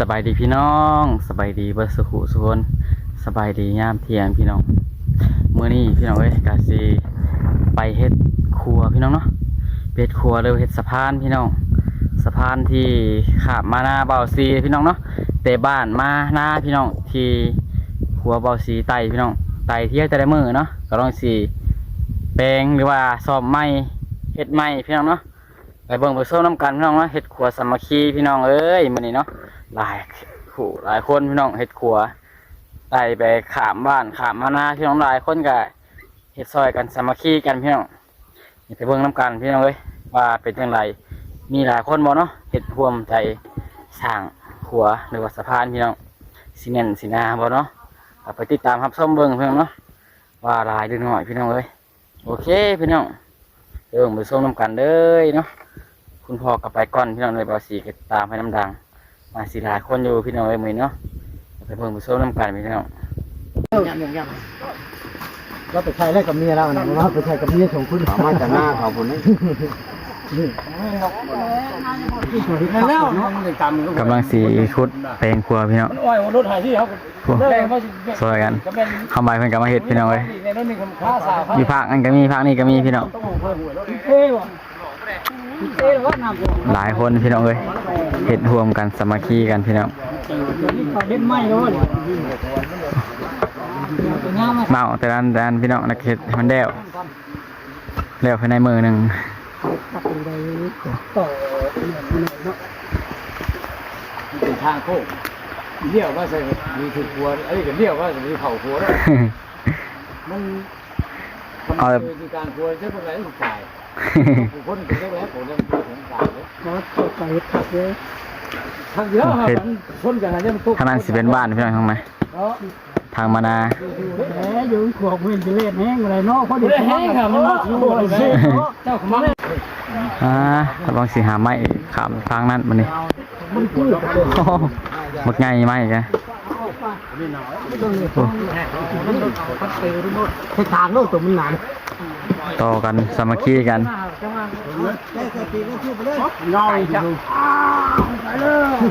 สบายดีพี่น้องสบายดีเบิร์สุขุสุคนสบายดียามเที่ยงพี่น้องมื้อนี้พี่น้องเอ้ยกาซีไปเฮ็ดครัวพี่น้องเนาะเฮ็ดครัวเลยเฮ็ดสะพานพี่น้องสะพานที่ข้ามมาหน้าเบาซีพี่น้องเนาะแต่บ้านมาหน้าพี่น้องที่ครัวเบาซีไตพี่น้องไตเที่ยวแต่ละมื้อเนาะก็ลองสีแปลงหรือว่าซ่อมไม้เฮ็ดไม้พี่น้องเนาะไปเบิ่งไปส้มน้ำกันพี่น้องเนาะเฮ็ดครัวสามัคคีพี่น้องเอ้ยมื้อนี้เนาะ หลายผู้หลายคนพี่น้องเฮ็ดครัวได้ไปขามบ้านขามมานาพี่น้องหลายคนก็เฮ็ดซอยกันสามัคคีกันพี่น้องนี่ไปเบิ่งน้ำกันพี่น้องเอ้ยว่าเป็นจังไดมีหลายคนบ่เนาะเฮ็ดร่วมใจสร้างครัวหรือว่าสะพานพี่น้องสิแน่นสินาบ่เนาะไปติดตามครับชมเบิ่งพี่น้องเนาะว่าลายหรือน้อยพี่น้องเอ้ยโอเคพี่น้องเดี๋ยวผมไปส้มน้ำกันเลยเนาะคุณพ่อกลับไปก่อนพี่น้องเลยบอสีก็ตามให้น้ำดัง มาสีหลายคนอยู่พี่น้องเลยมือนี้เนาะไปเพิ่มไปส้มน้ำกันพี่น้องเราไปใช้ได้กับเมียเรานะเราไปใช้กับเมียของคุณสามารถจะหน้าเขาคนนี้นั่นแล้วกำลังสีคุดแปลงครัวพี่น้องอ้อยรถหายที่เขาครัวซอยกันเข้ามาเพิ่นก็มาเฮ็ดพี่น้องเลยในรถนี่คนค้าสาวมีภาคนั่นก็มีภาคนี้ก็มีพี่น้อง หลายคนพี่น้องเลยเฮ็ดรวมกันสามัคคีกันพี่น้องเขาเล่นไม้ด้วยงามมาเมาแต่ด้านด้านพี่น้องนักเฮ็ดให้มันแล้วแล้วภายในมือหนึ่งต่อเป็นทางโค้งเลี้ยวว่าใส่มีถือครัวไอ้ก็เลี้ยวว่ามีเผาครัวแล้วมันทำคือการครัวใช้พวกอะไรถูกจ่ายผู้ คนก็ได้แล้วผมยังพูดถึงจ่ายเลยรถต่อไปขับเลยทางเดียวครับชนกันนะเนี่ยมันตุกทางนั้นสิเป็นบ้านพี่น้องทางไหนเนาะทางมานาแหมอยู่ขวบเพื่อนจะเล่นแห้งอะไรเนาะเพราะเด็กแห้งค่ะมันมาทั่วเลยเจ้าขมังอ่าระวังสิหาไม้ขามทางนั้นมันนี่มันพูดโอ้โหหมดไงไม้แก ใช้ทางโลกตัวมันหนานต่อกันสามัคคีกันย่อยจะ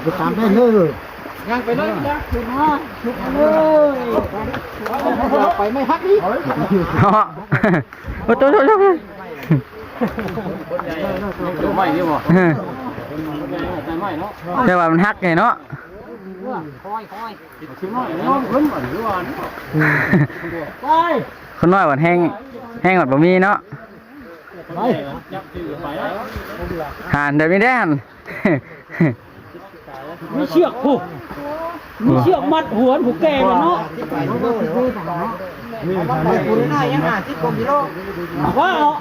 ไปตามได้เลยยังไปเลยนะขึ้นมาขึ้นมาเลยไปไม่ฮักนี่เนาะโอ้โหโตโตโตตัวไม่นี่บ่ไม่เนาะแต่ว่ามันฮักไงเนาะ คอยคอยชิมหน่อยน้องขึ้นมาหรือว่าไปคนน้อยหวานแห้งแห้งหวานบะมีเนาะไปหานเดี๋ยวนี้ได้หันมีเชือกผูกมีเชือกมัดหัวผูกแก่เนาะว่าเอา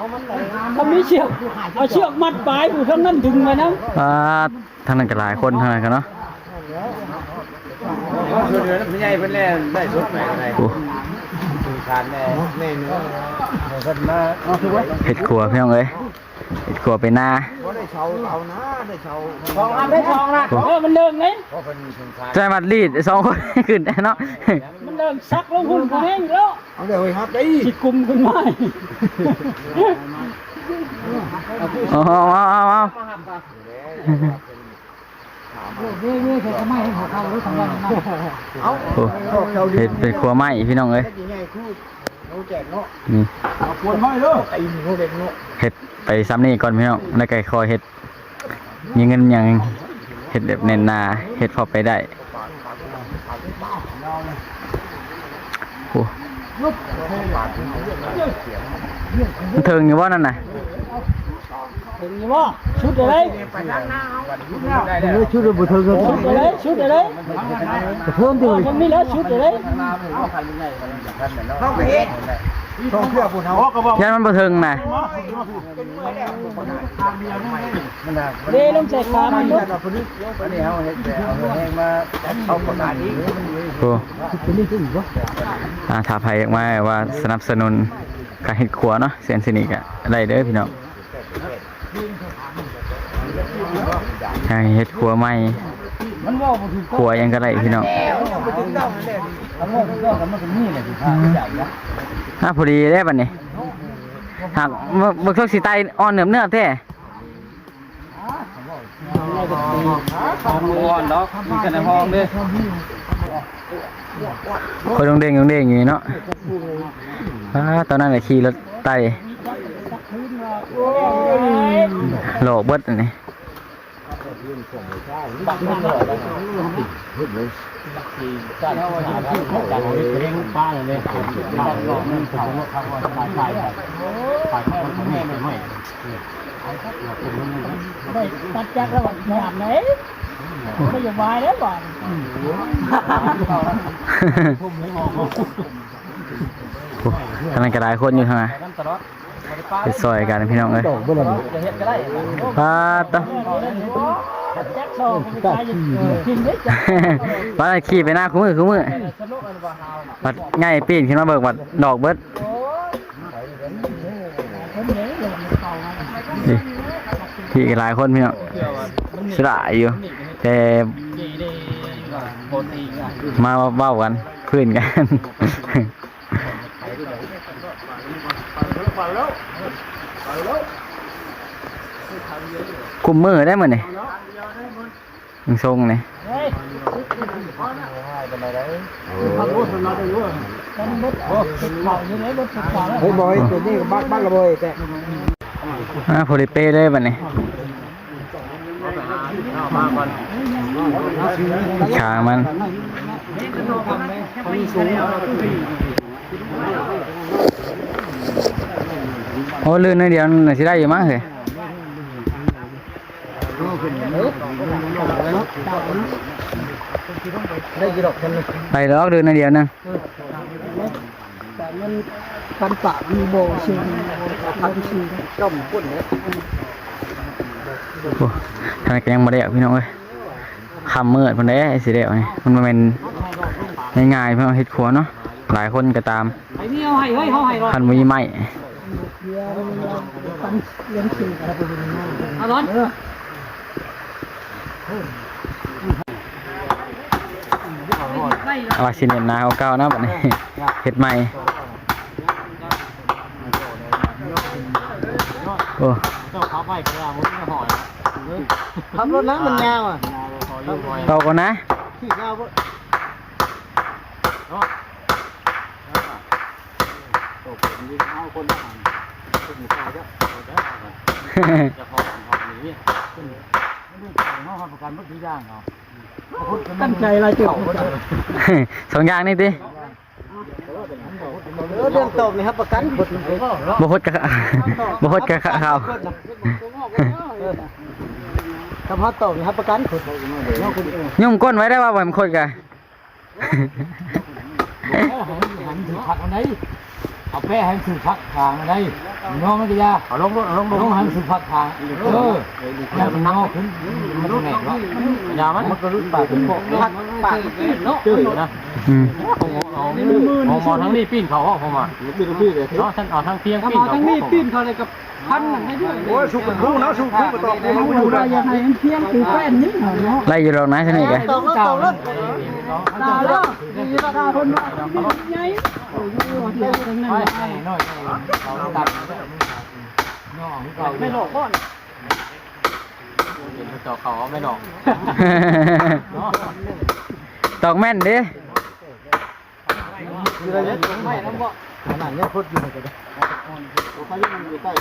เขามีเชือกเอาเชือกมัดปลายผูกทั้งนั้นดึงไปนะอ่าทางนั้นก็หลายคนทางนั้นกันเนาะ คือเดือนไม่ใหญ่เพิ่นแล่ได้สุดไหนอะไรโอ้ทานแน่แน่เนื้อเพิ่นมาเห็ดขัวพี่น้องเอ้ยเห็ดขัวไปหน้าได้เชาเอานะได้เชาทองอันได้ทองนะเออมันเริ่มไงเพราะเพิ่นสงสารใจมัดรีดสองคนขึ้นเนาะมันเริ่มซักลงหุ่นเขาแห้งแล้วเอาเดี๋ยวให้ครับได้จิกลุ่มขึ้นมาเอาเอาเอาเอา เห็ดเป็นขัวไหมพี่น้องเอ้ยยังไงคือเราแจกเนาะนี่เอาควรห้อยเด้อไอ้นี่เขาเด็กเนาะเห็ดไปซ้ำนี่ก่อนพี่น้องแล้วไก่คอยเห็ดมีเงินยังเห็ดแบบเน้นนาเห็ดพอไปได้โอ้เทิงอยู่ว่านั่นน่ะ ถึงว่าชุดอะไรได้แล้วชุดอะไรชุดอะไรชุดอะไรเพิ่มดีมันมีแล้วชุดอะไรเขาไปเฮ็ดต้องเพื่อผู้เฒ่าก็บอกยันมันบ่เทิงน่ะเด้ลงใส่ขามันลุกอันนี้เฮาเฮ็ดแต่เอาแห้งมาเอาประกาศอีกโอ้อ่าถ้าไผออกมาว่าสนับสนุนการเฮ็ดครัวเนาะเสียนสนิกอะได้เด้อพี่น้อง ให้เฮ็ดครัวใหม่มันว่าบ่ถูกครัวยังก็ได้พี่น้องทั้งหมดก็มันก็มีแหละที่ขาใหญ่นะอ่าพอดีได้บัดนี้หากบ่บ่ชกสิตายอ่อนเนื้อเนื้อแท้เอะไรก็ตีทำก่อนเนาะมีกันในห้องเด้คนดงเด้งดงเด้งอยู่เนาะอ้าตอนนั้นน่ะขี่รถไต่โหลเบิดอันนี้ บักมันเลยจากจากเลี้ยงป้าเลยป้าหลอกมันเขาเขาว่าสบายใจฝ่ายคนของแม่ไม่ไม่ไม่ตัดจากระหว่างหยาบไหนไม่อยู่บายแล้วก่อนโอ้ทางนั้นก็หลายคนอยู่ทางนั้นไปซอยกันพี่น้องเอ้ยปาดตะ แจ็คดอกกายกินได้จ้ะปาขี่ไปหน้าคุ้มือคุ้มือปัดง่ายปีนขึ้นมาเบิกบัดดอกเบิดคนเดียวเลยมันเข้ามานี่ขี่กันหลายคนพี่น้องสระอยู่ แต่มาเบ้ากันเพื่อนกันกุมมือได้เหมื อนนี่มึงทรงนี่เฮ้ยทำรถเราได้รู้กันรถเก่าอยู่ไหนรถเก่าแล้วเฮ้ยบอยตัวนี้บ้านบ้านละบอยแต่อ่าโพลิเป้ได้บัดนี้ขามันโอ้ลื่นนิดเดียวน่ะสิได้อยู่มั้งเฮ้ย ได้อกเลยไปดอกลื่นนเดียวนึงแต่มันกันปะมีโบชิงทำชิงต้มกุ้นเนี่ยทางนั้นก็ยังบ่ได้อะพี่น้องเอ้ยคำเมืดพุ่นเด้สิได้เอานี่มันบ่แม่นง่ายๆเพิ่อเฮ็ดครัวเนาะหลายคนก็ตามขันบ่มีไม้กันเลี้ยงชิงเอร้อน ว่าสิเน้นหนาเก่าๆนะบัดนี้เฮ็ดใหม่โอ้เจ้าเขาไปกระดาษมันไม่หอยทำรถน้ำมัน ยาวอะเป่าก่อนนะขี้ยาวปะตั้งใจอะไรจุดสองอย่างนี่ติเรื่องตกนี่ครับประกันหมดบ่ฮดกะบ่ฮดกะข้าวถ้าพอตกนี่ครับประกันขุดยุ่งก้นไว้ได้ว่าบ่ให้มันคดกะหันถือผักอันไหน เอาแป้หันถือผักทางอันไหนน้องมันจะยาเอาลงลงลงลงหันถือผักทางเออแล้วมันงอขึ้นมันแหนกเนาะยามันมันก็รุ่นปากเป็นพวกผัก ปากเนาะจืดนะอืมเอามองทั้งนี้ปีนเขาห้องผมอะปีนปีนเลยเนาะท่านเอาทั้งเตียงปีนเขาทั้งนี้ปีนเขาเลยกับพันไม่ด้วยโอ้ยสุกเป็นคู่นะสุกคู่มาตอกคู่มาอยู่นะยังไงเพียงคือแฟนนี่เนาะไล่อยู่ดอกนะซั่นนี่กะตกแล้วตกแล้วตาแล้วมีราคาคนมาใหญ่โอ้ยเดี๋ยวตรงนั้นไอ้น้อยเขาตัดน้องเขาไม่หลอกก้อนเห็นต่อเขาไม่หนอก ตอกแม่นเด้คืออะไรเนี่ยไม่น้ำบ่ขนาดนี้พุทธอยู่ก็ได้เขายังอยู่ใต้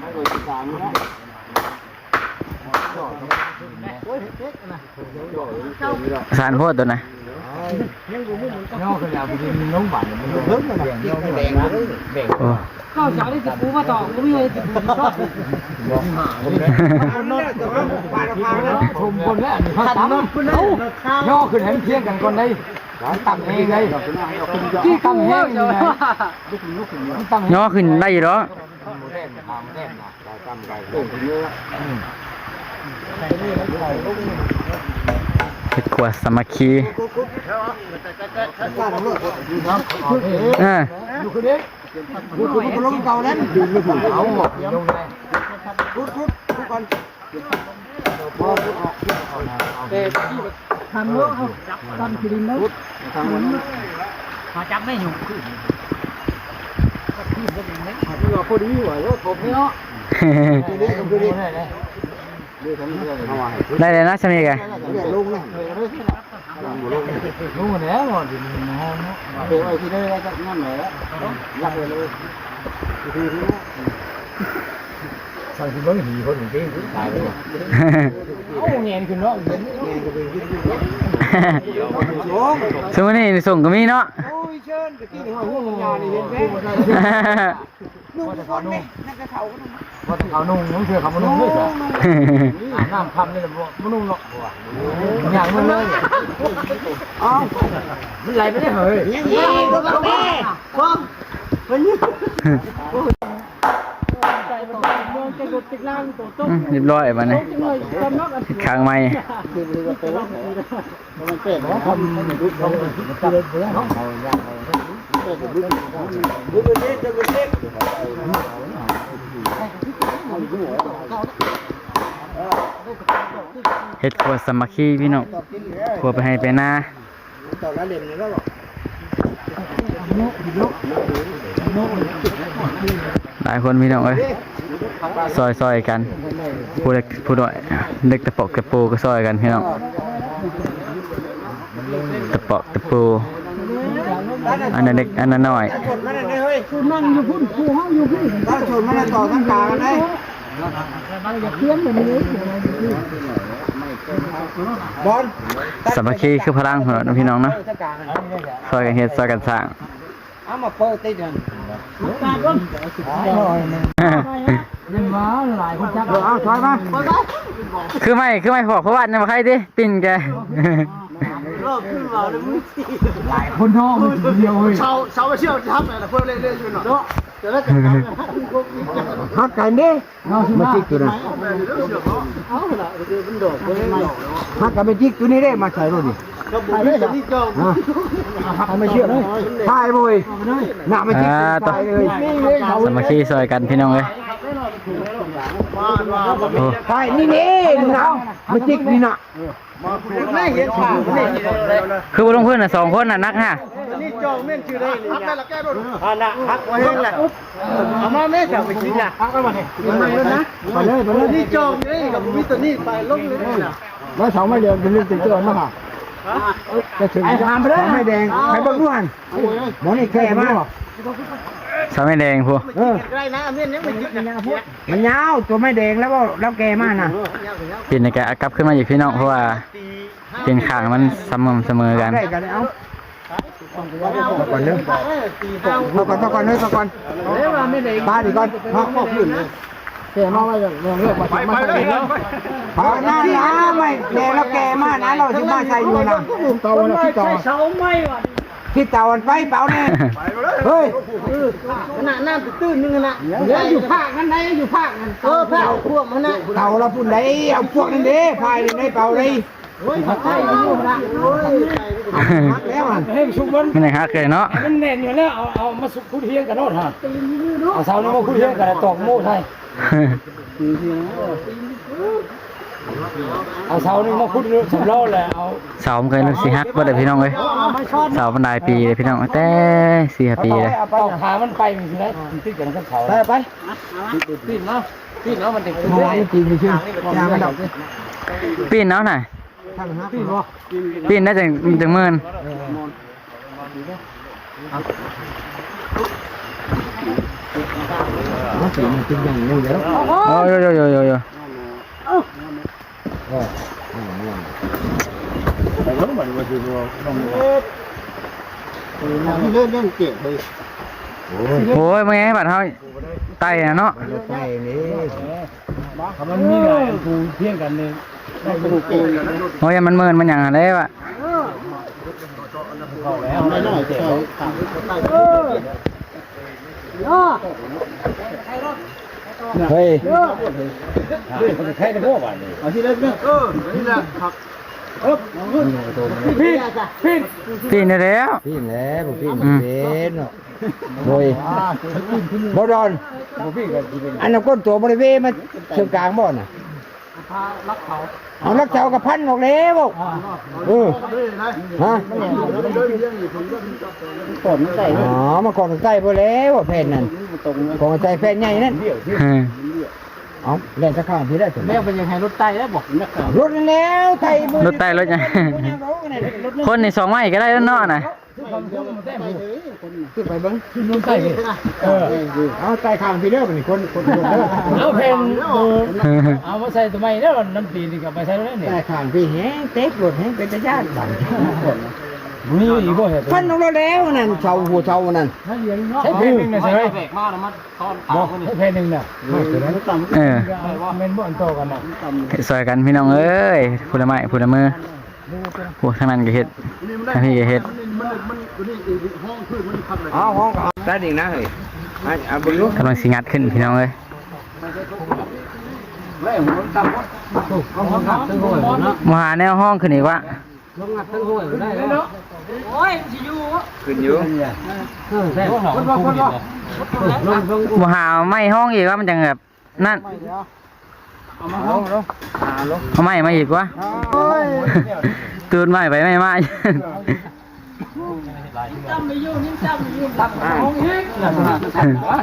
ไม่โดยสามนะโอ้ยเจ๊กนะสารโพดตัวน่ะ น้องเขาอยากไปกินน้องบั่นมันเพิ่มเลยแดงแดงแดงโอ้ข้าวสารที่จะปูมาต่อก็ไม่เลยจะปูชอบบอกหาผมเลยชมคนแล้วเขาตามย่อขึ้นให้เพียงกันคนได้ตั้งเองได้ที่ตั้งเองอยู่ไหนตั้งย่อขึ้นได้อยู่ดอกแน่นทำแน่นนะตั้งใจ ดครัวสามัคคีเอออยู่คนนี้พูดพูดลงเก่านั้นดึงไม่ถูเอาหมดลงเลยพูดพูดพูดก่อนพอพูดออกทำเนาะทำกินเนาะมาจับไม่อยู่พอดีว่ะแล้วผมเนาะ ได้เลยนะชมีแกลุงนะรู้แล้วว่าดิมันห้องเนาะเดี๋ยวไอ้ที่ได้ก็นั่นแหละรับไปเลยใส่ที่บ่หีคนจริงตายไปเอ้าเงียนขึ้นเนาะเงียนสมมุตินี่ส่งก็มีเนาะโอ้ยเชิญตะกี้นี่ห้องงานนี่เห็นไหม นุ่งคนนี่นั่นก็เท่ากันว่าเขานุ่งนุ่งเสื้อเขามานุ่งด้วยจ้ะอาบน้ำคำนี่แหละบ่บ่นุ่งหรอกอย่างมันเลยอ๋อมันไหลไปได้เฮ้ยยังยิงตัวแม่ฟังมันนี่อืมเรียบร้อยมาเนี่ยค้างไม้คือมัน เป็นแล้วมันเป็นแล้วทำมันรู้ทำมันรู้จักเนาะเอายากเอาเป็นรู้รู้เป็นเด็กเป็นเด็กเฮ็ดครัวสามัคคีพี่น้องครัวไปให้ไปนาต่อละหรอหลายคนพี่น้องเอ้ยซอยซอยกันผู้เล็กผู้น้อยเล็กตะปอกตะปูก็ซอยกันพี่น้องตะปอกตะปู อันนั้นเล็กอันนั้นน้อยชนมันเลยเฮ้ยชนมันอยู่พุ่นกูห้องอยู่พุ่นถ้าชนมันต่อทั้งกลางกันได้บอลสามัคคีคือพลังของเราพี่น้องเนาะทั้งกลางกันซอยกันเฮ็ดซอยกันสร้างเอามาเปิดติดกันยังมาหลายคนจับเอาถอยมาคือไม่คือไม่พอกเพราะว่าเนี่ยมาใครดิปิ่นแก รอบขึ้นมาเลยมึงหลายคนท้องเดียวเฮ้ยเสาเสาเชี่ยวทับไงล่ะเพิ่มเรื่อยๆอยู่เนาะจะได้กันฮักกันดิเนาะมาจิกตัวน่ะเอาละคือมันโดดฮักกันไปจิกตัวนี้ได้มาใส่รถดิถ่ายเลยนี่จองทำไม่เชื่อเลยถ่ายบ่อยหน้ามาจิกอ่าต่อถ่ายเลยนี่เลยสามัคคีซอยกันพี่น้องเอ้ยโอ้ถ่ายนี่นี่นะมาจิกนี่นะ ไม่เห็นขานี่คือบ่ลงเพื่อนน่ะสองคนน่ะนักฮะนี่จองแม่นชื่อได้ฮักได้ละแก้รถอ่านะฮักไว้ให้แหละเอามาแม่จะไปกินน่ะฮักแล้วมาเนี่ยนะไปเลยไปเลยนี่จองนี่กับมีตัวนี้ไปลงเลยนะมาสองไม่เดียวเป็นเรื่องติดตัวมาค่ะจะถึงไอ้ทามไปเลยไม่แดงไปเบิ่งนู่นหมอนี่แก่มาก สาวไม่แดงพูเออไรนะเมียนยังไม่ยึดนะมันยาวตัวไม่แดงแล้วก็แล้วแก่มากนะปิ่นในแกเอากลับขึ้นมาอยู่พี่น้องเพราะว่าเป็นขางมันเสมอเสมอกันได้กันเอาก่อนเริ่มเอาก่อนเอาก่อนเลยเอาก่อนป้าดิก่อนเอาเข้าพื้นเลยเสียมาไว้อย่างเรื่องมาไปไปเลยไปหน้าน้าไม่แก่แล้วแก่มากนะเราที่บ้านใส่อยู่นะเตาแล้วที่เตา ที่เตาอันไปเปล่าเนี่ยเฮ้ยขนาดน้ำตื้นๆนึงนะเดี๋ยวอยู่ภาคนั้นไหนอยู่ภาคนั้นเออภาคพวกมันนะเตาเราปุ่นได้เอาพวกนั้นเด้พายในเปล่าเลยโอ้ยภาคใต้อยู่นะโอ้ยมักแล้วมันให้ชุบมันไม่ได้ฮักเลยเนาะมันแน่นอยู่แล้วเอาเอามาสุกคุดเทียงกันโน่นฮะเอาเสานี่มาคุดเทียงกันตอกโม่ไทย เอาเสานี่มาคุดสำล้อแหละเอาเสามันเคยนึกสิฮักบ่ได้พี่น้องเอ้ยเสามันหลายปีเลยพี่น้องแต่สี่ห้าปีเลยตอกขามันไปมันสิได้ติดกันกับเขาไปไปติดเนาะติดเนาะมันติดมองจริงจริงยางมันดอกปีนเนาะน่ะทางหาติดบ่ปีนได้จังจังหมื่นมันสีมันจริงอย่างนี้แล้วโอ้ ยโยโยโยโยเลื่อนเลื่อนเกี่ยเลยโอ้ยมึงไงบัดเฮาไตน่ะเนาะใช่นี่มันมีหลายกูเทียงกันเลยได้สนุกเองโอ้ยมันหมื่นมันหยังอะไรวะไม่น่าเกี่ยว เฮ้ยมันแค่ได้พวกวันนี้เอาที่เล่นเนี่ยเออนี่แหละผักพี่พี่ปีนได้แล้วพี่แล้วพี่อืมเป็นเนาะโดยบดอนพี่ก็กินอันนั้นก้นตัวบริเวณมันเชิงกลางบ่อน่ะ เอาลักเจ้ากับพันออกแล้วเออฮะฝนใส่อ๋อมาของใส่บ่แล้วแผ่นนั่นของใส่แผ่นใหญ่นั่น เอออเอาเล่นจะข้างพี่ได้ถึงแม่เป็นยังไงรถไต่แล้วบอกนักข่าวรถแล้วไทยมือรถใต้รถยังคนในสองไม้ก็ได้แล้วเนาะน่ะขึ้นไปเบิ้งขึ้นรถไต่เออเอาไต่ข้างพี่เด้อเป็นคนคนคนเด้อเอาเพลงเอามาใส่ทำไมแล้วน้ำตีนี่กับไปใส่แล้วเนี่ยไต่ข้างพี่แห้งเต็กรถแห้งเป็นตะยานบัง มีอีกบ่เห็นพันลงแล้วนั่นเชาหัวเชานั่นใช้เพลงหนึ่งนะใช่ไหมแบกมาแล้วมันตอนบอกใช้เพลงหนึ่งน่ะเออเมนบ่อนโตกันน่ะซอยกันพี่น้องเอ้ยพูดละไม้พูดละมือพวกทางนั้นก็เฮ็ดทางนี้ก็เฮ็ดเอาห้องได้ดิ่งนะเฮ้ยอะเบิ้งลูกกำลังสิงัดขึ้นพี่น้องเอ้ยเอาห้องขับตั้งหัวเนาะมาหาแนวห้องขึ้นอีกวะ ลงงัดตั้งหัวได้แล้วขึ้นอยู่แท้ของคนคนลงลงมาหาไม้ห้องอีกว่ามันจังแบบนั่นเอามาห้องลงเอาไม้มาอีกวะตื่นไม้ไปไม่มาห้องอีกแล้ว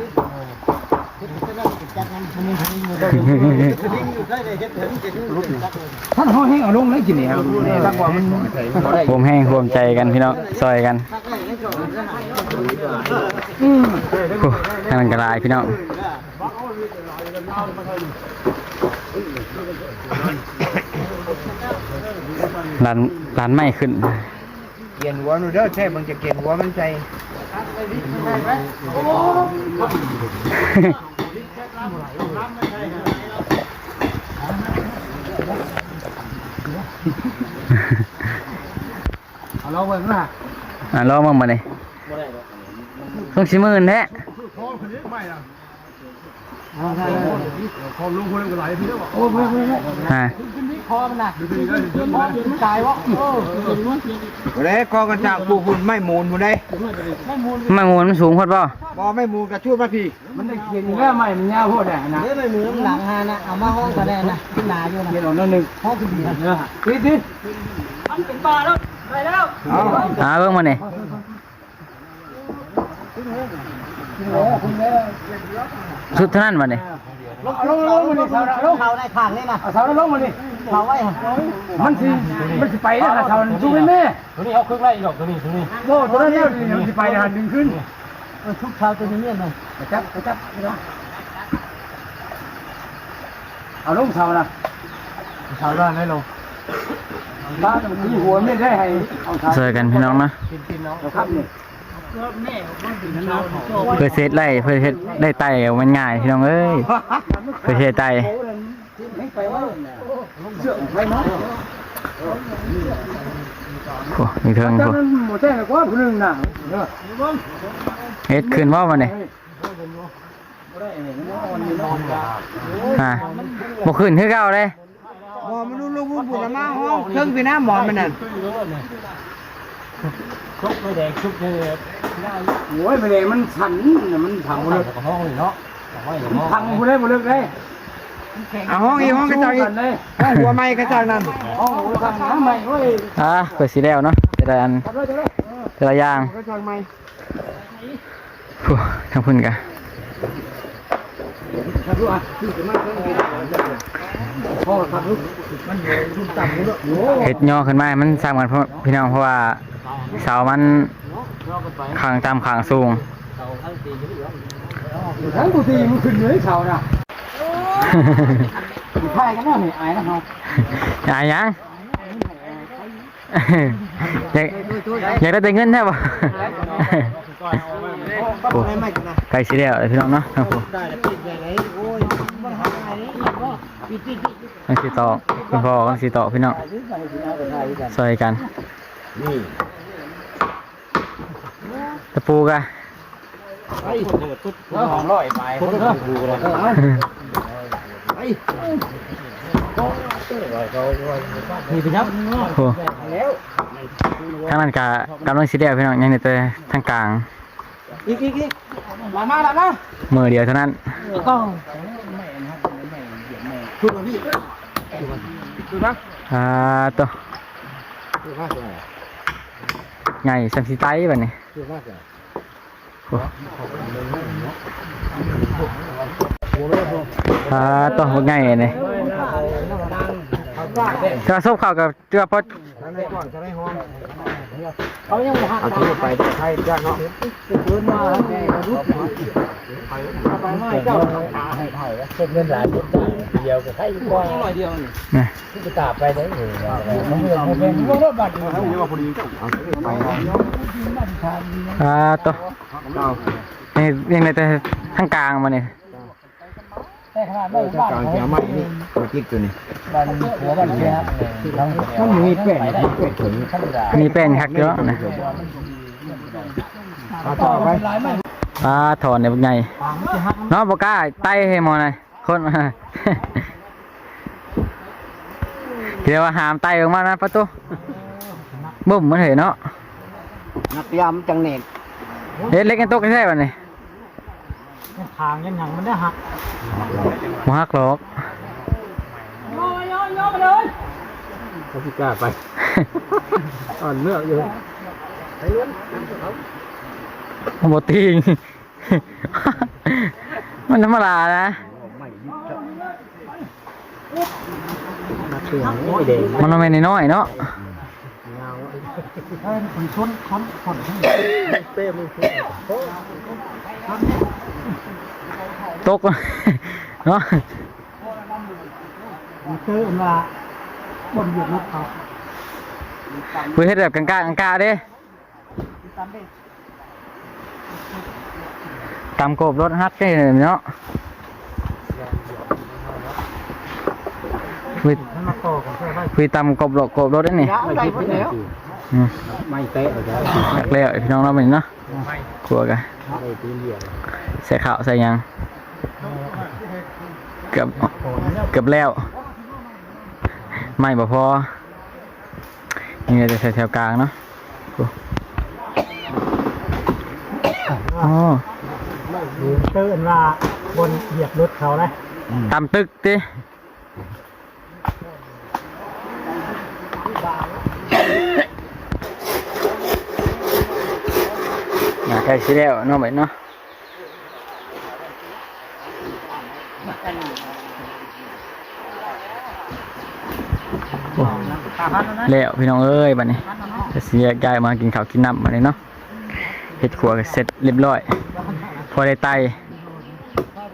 ท่านห้องห้เอาลงเลยกินเนี่ยตั้งว่ามันรวมแห้งรวมใจกันพี่น้องซอยกันอ้ทางนั้นก็หลายพี่น้องร้านร้านไม่ขึ้นเกียนหัวนูเด้อแท้มึงจะเกียนหัวมันใจ เอาเราไว้นะอะรอมึงมาเลยต้องชิมือนแท้โอ้ไม่ไม่ไม่อ่า คอมันน่ะคอมันตายวะเออวันนี้ก็กันจากปูหุ่นไม่หมูลหุ่นได้ไม่มูลมันสูงพอดป่บ่ไม่หมูลกระชูดมาพี่มันได้กินแล้วใหม่มันยาวโพดอะนะเดี๋ยวไปมือหลังฮานะเอามาห้องแสดงนะขึ้นหนาอยู่นะเดี๋ยวนั่นหนึ่งห้องขึ้นดีเออติดติดเอาอ่าเบิ่งมาเนี่ย สุดเท่านั้นมาเนี่ยลงลงลงมันนี่เสาลงเขาในข้างนี่นะเอาเสาลงมันนี่เขาไว้ฮะมันสิมันสิไปแล้วเสาสู้ไม่แม่ตัวนี้เอาเครื่องไล่ดอกตัวนี้ตัวนี้โอ้ตัวนั้นเนี่ยมันสิไปหันดึงขึ้นเออทุกเช้าตัวนี้เนี่ยนะจับจับเอาลงเสานะเสาด้านไหนลงบ้านมันมีหัวไม่ได้ให้เอาเสาซอยกันพี่น้องนะครับนี่ เพื่อเซตไล่เพื่อเฮ็ดได้ไต่มันง่ายพี่น้องเอ้ยเพื่อเฮ็ดไต่โอ้มีเทิงจัโอ้มันหมดแท้กว่าผู้นึงน่ะเฮ็ดขึ้นว่ามาเนี่ยฮะบ่ขึ้นคือเก่าเลยบ่มันลูกบุญบุญมาห้องเครื่องพี่น้ำหมอนมันนั่น โอ้ยไปเลยมันสั่นมันพังหมดเลยห้องเนาะพังหมดเลยหมดเลยเลยเอาห้องอีห้องกระจายอีกห้องหัวไม้กระจายนั่นห้องพังน้ำใหม่เว้ยอะเปิดสีแล้วเนาะแต่ละอันแต่ละอย่างกระจายไม้โอ้ทั้งพุ่นกันเฮ็ดย่อขึ้นมาให้มันสร้างกันเพราะพี่น้องเพราะว่า เสามันขางตามขางสูงทั้งกูตีมันขึ้นเลยเสาน่ะถ่ายกันน่ะนี่อายนะครับอากยังอยากอยากได้แต่เงินแท้ปะโอ้ไก่สีแล้วเลยพี่น้องเนาะครับผมกันสีต่อคุณพ่อกันสีต่อพี่น้องซอยกันนี่ ตะปูกะของร้อยไปคนเนาะนี่ไปยับโอ้ทางนั้นกะกำลังสีแล้วพี่น้องยังในแต่ทางกลางอีกอีกอีกมามาแล้วนะมือเดียวเท่านั้นต้องอ่าตัวไงสัมสีไตแบบนี้ โอ้อ่าต้องไง่ย นี่ก็ซบเข้ากับเจือพอเขายังบ่หักเอาที่ไปไทยจ้าเนาะเดินมาแม่ก็รุดไปไม่เจ้าตาให้ไทยเก็บเงินหลายเดียวก็ให้กว่าหน่อยเดียวนี่นี่ที่ตาไปได้เลยมันเรื่องมันเป็นบ่รถบัตรมาไปนะอ่าตัวนี่ยังไงแต่ทางกลางมานี่ แต่ขนาดไม่เจ้าบ้านกลางเสียใหม่นี่มาจิกตัวนี้บ้านหัวบ้านแก่ทั้งมันมีเป็ดเป็ดถึงธรรมดามีเป็นคักเยอะนะเอาต่อไปอ่าถอนเนี่ยเป็นไงเนาะบอกล้าไต้ให้หมอหน่อยคนเดี๋ยวว่าหามไตออกมานะประตูบุ่มมันเห็นเนาะนักยามจังเน็ตเฮ็ดเล็กกันตกกันใช่ป่ะนี่ ทางยังหยังมันได้หักบ่ฮักหรอกเขาพิการไปอ่อนเนื้ออยู่บ่ติงมันธรรมดานะเสียงไม่เด้มันบ่แม่นน้อยๆเนาะเอ้ยคนชนคนคนเป้มือตกเนาะเจอมาบนเหยียบรถเขาเพื่อเฮ็ดแบบกลางๆกลางๆเด้ตำกบรถฮักได้เนาะคุยมันมาต่อกัน ใช่ไหมคุยตำกบรถกบรถได้นี่ไม่คิดแล้วอืมไม่เตะเลย จ้ะหักแล้วพี่น้องเราเป็นเนาะกลัวกันไม่ตีนเดียวใส่ข้าวใส่หยังเกือบเกือบแล้ว ไม่บ่พอนี่เราจะใส่แถวกลางเนาะโอ้อ๋อเจอมาบนเหยียบรถเขานะตำตึกติ ใกล้สิแล้วเนาะบัดเนาะโอ้แล้วพี่น้องเอ้ยบัดนี้จะเสียกายมากินข้าวกินน้ำบัดนี้เนาะเฮ็ดครัวเสร็จเรียบร้อย พอได้ไต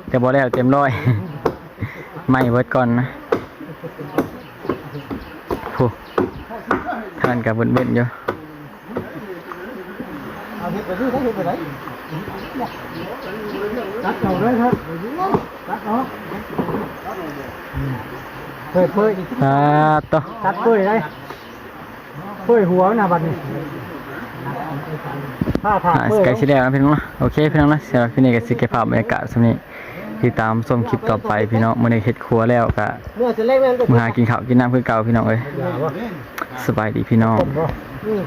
แต่บ่แล้วเต็มร้อยไม่เบิดก่อนนะโอ้ทานกับเบิ่นๆอยู่เอา เห็ดไปที่เขาเห็ดไปไหนตัดเขาด้วยครับตัดเนาะเปิดเปิดอ่าต่อตัดเปิดได้เปิดหัวนะบัดนี้ถ้าถาอ่าเปิดใกล้สิแล้วนะพี่น้องเนาะโอเคพี่น้องนะสำหรับพี่นี่ก็สิเก็บภาพบรรยากาศสำนี้ติดตามชมคลิปต่อไปพี่น้องมื้อนี้เฮ็ดครัวแล้วก็เมื่อจะเล่นแม่งก็มื้อหากินข้าวกินน้ำคือเก่าพี่น้องเอ้ยสบายดีพี่น้องอืม